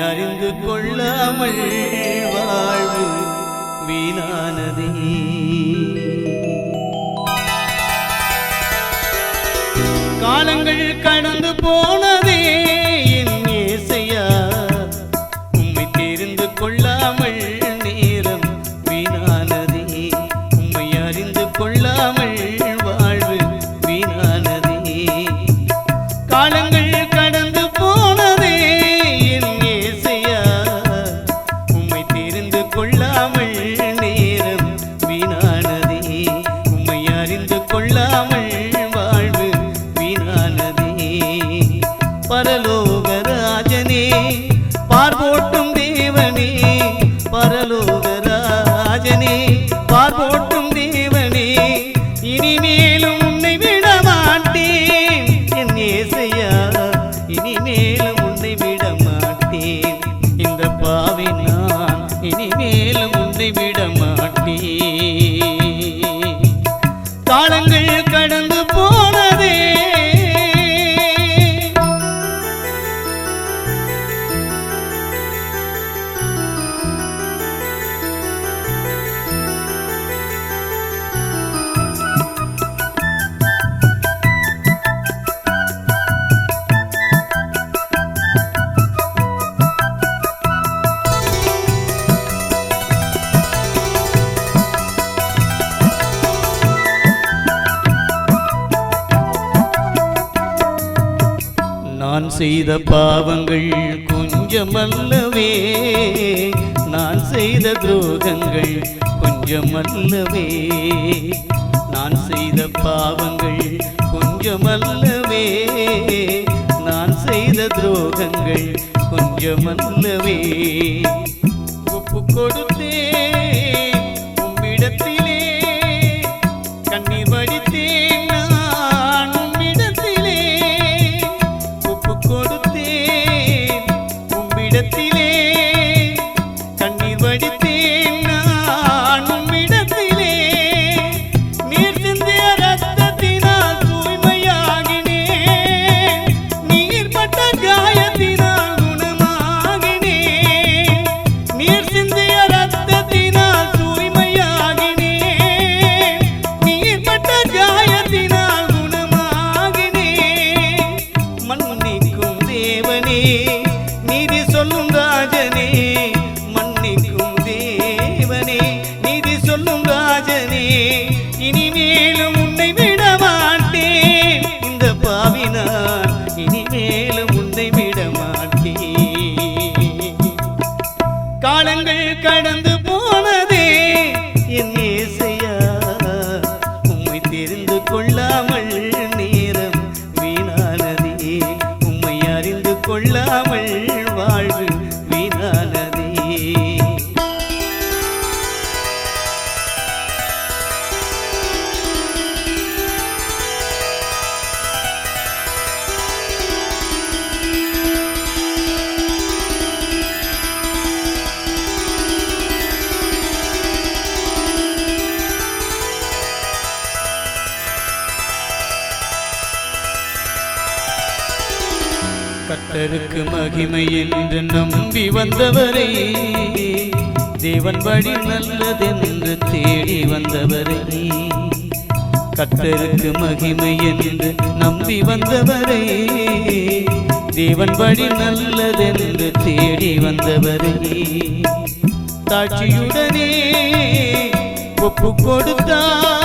அறிந்து கொள்ளாமல் வாழ்வு வீணானதே. கொள்ளாமல் நேரம் வீணானதே. உம்மை அறிந்து கொள்ளாமல் வாழ்வு வீணானதே. பரலோக ராஜனே பார்போட்டும் தேவனே. பரலோக ராஜனே பார்போட்டும் தேவனே. இனிமேலும் உன்னை விட மாட்டேன் என் ஏசையா இனிமேலும் உன்னை விட செய்த பாவங்கள் கொஞ்சமல்லவே. நான் செய்த துரோகங்கள் கொஞ்சமல்லவே. நான் செய்த பாவங்கள் கொஞ்சமல்லவே. நான் செய்த துரோகங்கள் கொஞ்சமல்லவே. ஒப்பு கொடுத்தேன். நீதி சொல்லும் ராஜனே மன்னிக்கும் தேவனே. நீதி சொல்லும் ராஜனே இனிமேலும் உன்னை விட மாட்டேன். இந்த பாவினான் இனிமேலும் உன்னை விட மாட்டேன். காலங்கள் கடந்து போனதே என் இசையா உண்மை தெரிந்து கொள்ளாமல் கர்த்தருக்கு மகிமை என்று நம்பி வந்தவரே. தேவன் வழி நல்லதென்று தேடி வந்தவரே. கர்த்தருக்கு மகிமை என்று நம்பி வந்தவரே. தேவன் வழி நல்லதென்று தேடி வந்தவரே. தாட்சியுடனே ஒப்பு கொடுத்தார்.